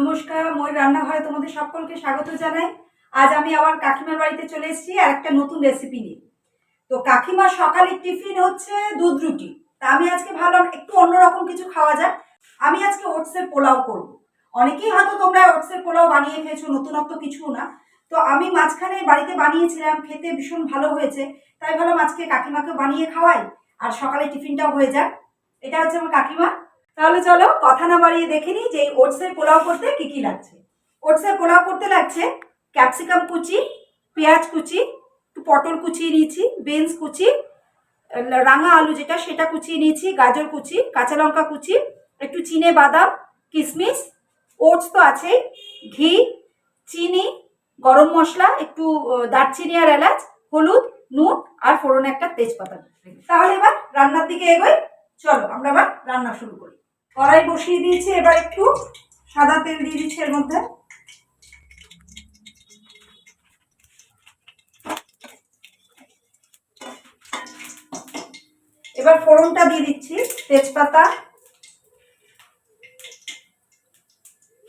নমস্কার মই রান্নাঘরে তোমাদের সকলকে স্বাগত জানাই। আজ আমি আবার কাকিমার বাড়িতে চলে এসেছি আর একটা নতুন রেসিপি নিয়ে। তো কাকিমার সকালের টিফিন হচ্ছে দুধ রুটি। তা আমি আজকে ভাবলাম একটু অন্যরকম কিছু খাওয়া যাক। আমি আজকে ওটসের পোলাও করব। অনেকেই হয়তো তোমরা ওটসের পোলাও বানিয়ে খেয়েছো, নতুনত্ব কিছু না। তো আমি মাঝখানে বাড়িতে বানিয়েছিলাম, খেতে ভীষণ ভালো হয়েছে। তাই ভাবলাম আজকে কাকিমাকে বানিয়ে খাওয়াই, আর সকালে টিফিনটাও হয়ে যাক। এটা হচ্ছে আমার কাকিমা। তাহলে চলো কথা না বাড়িয়ে দেখে নিই যে ওটসের পোলাও করতে কি কি লাগছে। ওটসের পোলাও করতে লাগছে ক্যাপসিকাম কুচি, পেঁয়াজ কুচি একটু পটল কুচিয়ে নিয়েছি বিনস কুচি, রাঙা আলু যেটা সেটা কুচিয়ে নিয়েছি, গাজর কুচি, কাঁচা লঙ্কা কুচি, একটু চিনে বাদাম কিশমিশ ওটস তো আছেই, ঘি, চিনি, গরম মশলা, একটু দারচিনি আর এলাচ, হলুদ, নুন আর ফোড়নে একটা তেজপাতা। তাহলে এবার রান্নার দিকে এগোই, চলো আমরা এবার রান্না শুরু করি। কড়াই বসিয়ে দিয়েছি, এবার একটু সাদা তেল দিয়ে দিচ্ছি এর মধ্যে। এবার ফোড়নটা দিয়ে দিচ্ছি, তেজপাতা,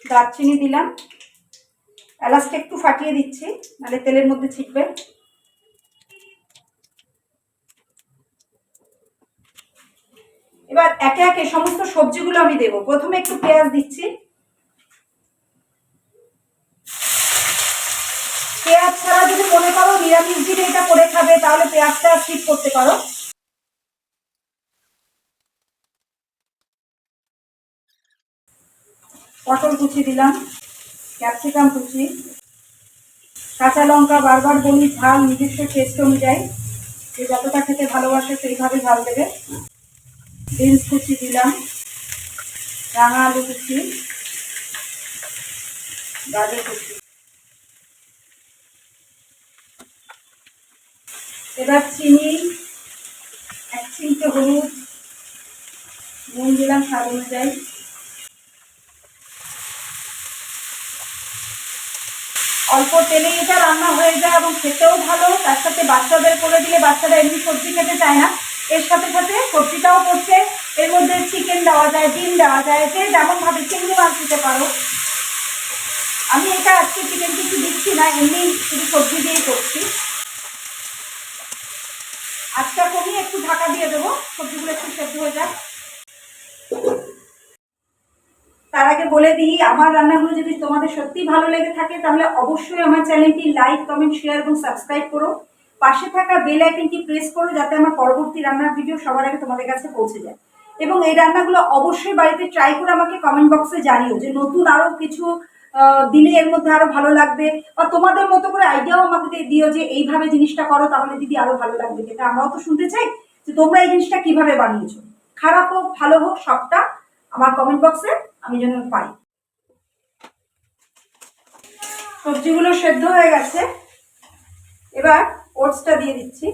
দারচিনি দিলাম। এলাচটা একটু ফাটিয়ে দিচ্ছি, নাহলে তেলের মধ্যে ছিটবে। এবার একে একে সমস্ত সবজিগুলো আমি দেবো। প্রথমে একটু পেঁয়াজ দিচ্ছি। পেঁয়াজ ছাড়া যদি মনে করো নিরামিষ দিনে এটা করে খাবে, তাহলে পেঁয়াজটা স্কিপ করতে পারো। পটল কুচি দিলাম, ক্যাপসিকাম কুচি, কাঁচা লঙ্কা বারবার বলি, ঝাল নিজস্ব টেস্ট অনুযায়ী। যে যতটা খেতে ভালোবাসে সেইভাবে ঝাল দেবে। বিনস কুচি দিলাম। রাঙা আলু কুচি গাজর কুচি এবার চিনি, এক চিমটে হলুদ, নুন দিলাম স্বাদ অনুযায়ী। অল্প তেলে এটা রান্না হয়ে যায় এবং খেতেও ভালো, তার সাথে বাচ্চাদের করে দিলে বাচ্চারা এমনি সবজি খেতে চায় না। এর সাথে সাথে সবজিটাও করছে। এর মধ্যে চিকেন দেওয়া যায়, ডিম দেওয়া যায়, যে যেমনভাবে চিংড়ি মাছ দিতে পারো। আমি এটা আজকে চিকেন কিছু দিচ্ছি না, এমনি শুধু সবজি দিয়েই করছি। আজটা কমিয়ে একটু ঢাকা দিয়ে দেবো, সবজিগুলো একটু সেদ্ধ হয়ে যাক। তার আগে বলে দিই, আমার রান্নাগুলো যদি তোমাদের সত্যি ভালো লেগে থাকে, তাহলে অবশ্যই আমার চ্যানেলটি লাইক, কমেন্ট শেয়ার এবং সাবস্ক্রাইব করো। পাশে থাকা বেল আইকনটি প্রেস করো যাতে আমার পরবর্তী রান্নার ভিডিও সবার আগে তোমাদের কাছে পৌঁছে যায়। এবং এই রান্নাগুলো অবশ্যই বাড়িতে ট্রাই করে আমাকে কমেন্ট বক্সে জানিও যে নতুন আরও কিছু দিলে এর মধ্যে আরও ভালো লাগবে বা তোমাদের মতো করে আইডিয়াও আমাকে দিও যে এইভাবে জিনিসটা করো তাহলে দিদি আরও ভালো লাগবে যেটা আমরাও তো শুনতে চাই যে তোমরা এই জিনিসটা কীভাবে বানিয়েছো। খারাপ হোক, ভালো হোক, সবটা আমার কমেন্ট বক্সে আমি যেন পাই। সবজিগুলো সেদ্ধ হয়ে গেছে। এবার ওটসটা দিয়ে দিচ্ছি।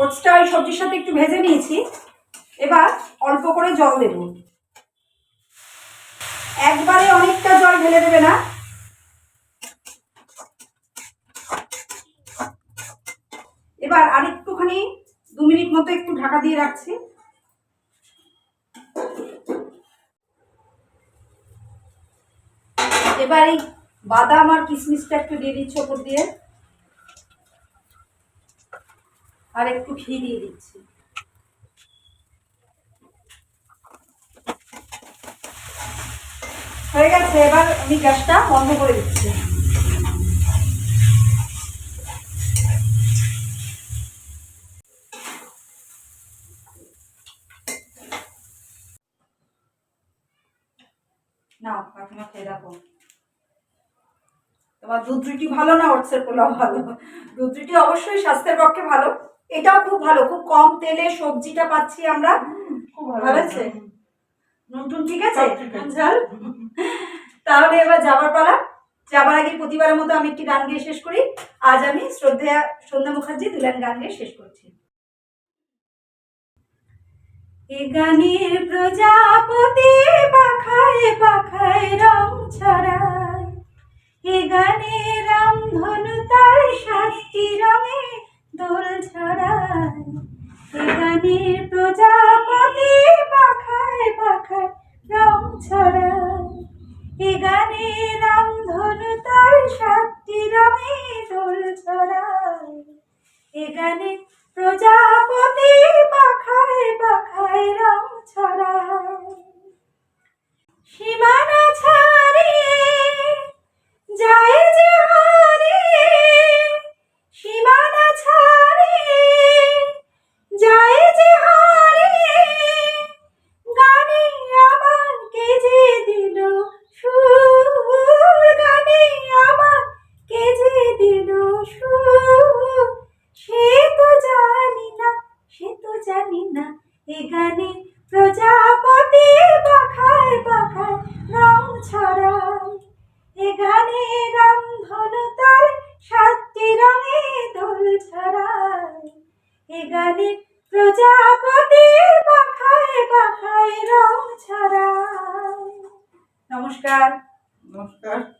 ওটসটা ওই সবজির সাথে একটু ভেজে নিয়েছি। এবার অল্প করে জল দেব। একবারে অনেকটা জল ঢেলে দেবে না। এবার আরেকটুখানি দু মিনিট মতো একটু ঢাকা দিয়ে রাখছি। এবার এই বাদাম আর কিশমিশটা একটু দিয়ে দিচ্ছি ওপর দিয়ে। আর একটু ঘি দিয়ে দিচ্ছি। হয়ে গেছে, এবার আমি গ্যাসটা বন্ধ করে দিচ্ছি। না কাকিমা খেয়ে দেখো। তোমার দুধ রুটি ভালো না ওটসের পোলাও ভালো? দুধ রুটি অবশ্যই স্বাস্থ্যের পক্ষে ভালো। এটাও খুব ভালো খুব কম তেলে সবজিটা পাচ্ছি আমরা। খুব ভালো আছে? নুন টুন ঠিক আছে। ঝাল? তাহলে এবার যাবার পালা। যাবার আগে প্রতিবারের মতো আমি একটি গান গিয়ে শেষ করি। আজ আমি শ্রদ্ধা সন্ধ্যা মুখার্জি দুলান গান গিয়ে শেষ করছি। এ গানের প্রজাপতি পাখায় গানে প্রজাপতি পাখায় পাখায় রং ছড়ায়। সীমানা ছাড়িয়ে যায় যে প্রজাপতি পাখায় পাখায় রং ছড়ায়। এ গানে রং ধনু তার সাতটি রঙে দোল ছড়ায়। এ গানে প্রজাপতি পাখায় পাখায় রং ছড়ায়। নমস্কার। নমস্কার।